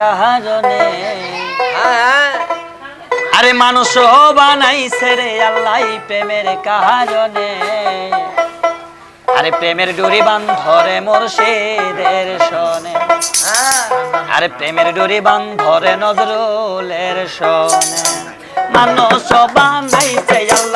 কারণে হ্যাঁ আরে মানুষ বানাইছে রে আল্লাহ প্রেমের কারণে আরে প্রেমের ডুরি বান্ধরে মুর্শিদের শোনে। হ্যাঁ। আরে প্রেমের ডুরি বান্ধরে নজরুলের শোনে। মানুষ বানাইছে আল্লাহ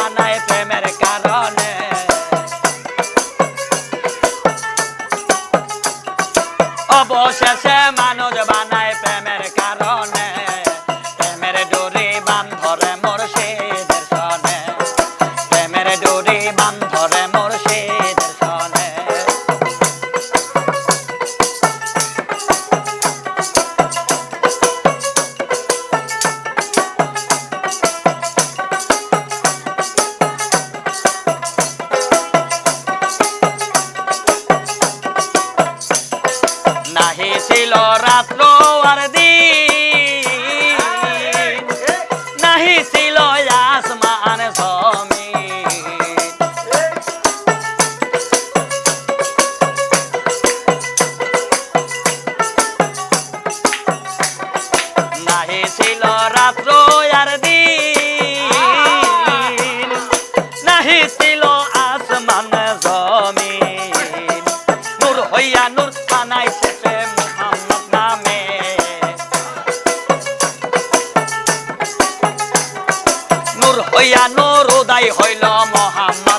রাত্র আর দিন। নাহি ছিল আসমান জমিন নাহি ছিল রাত্র আর দিন। নাহি ছিল আসমান হইল মোহাম্মদ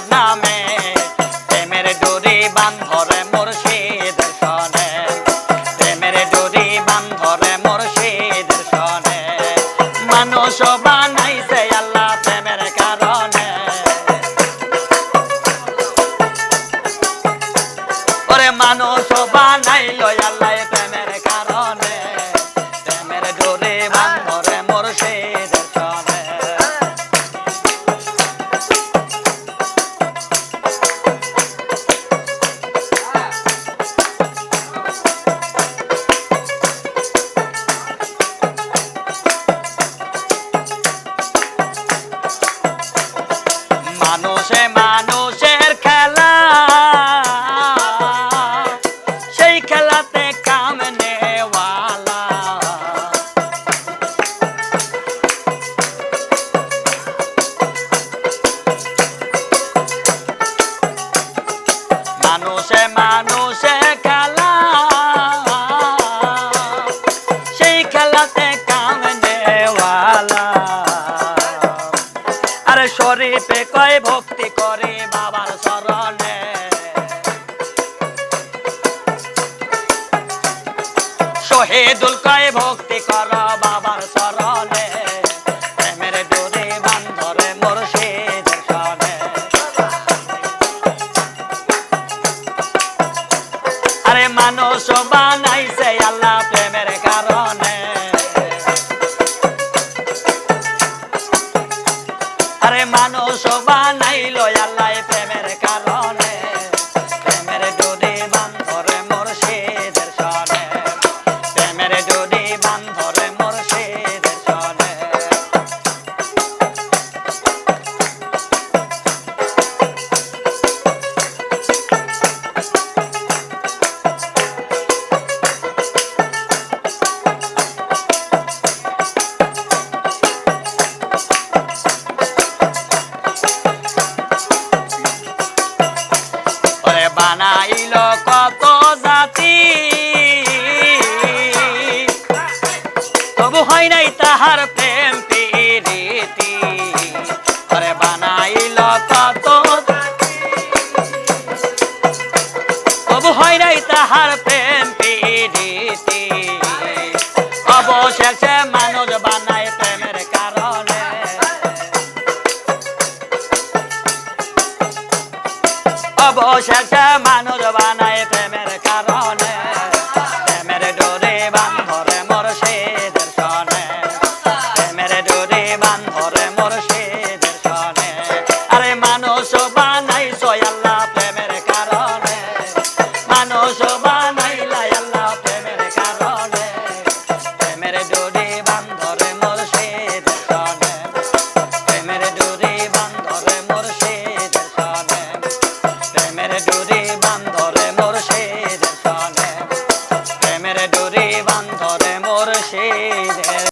শরীফে কয় ভক্তি করে বাবার শরণে শহীদুল কয় ভক্তি কর বাবার শরণে মানুষ বানাইছে আরে মানুষ বানাইল আল্লাহ প্রেমের বানাইল কত জাতি। তবু হয় নাই তাহার প্রেম রীতি করে বানা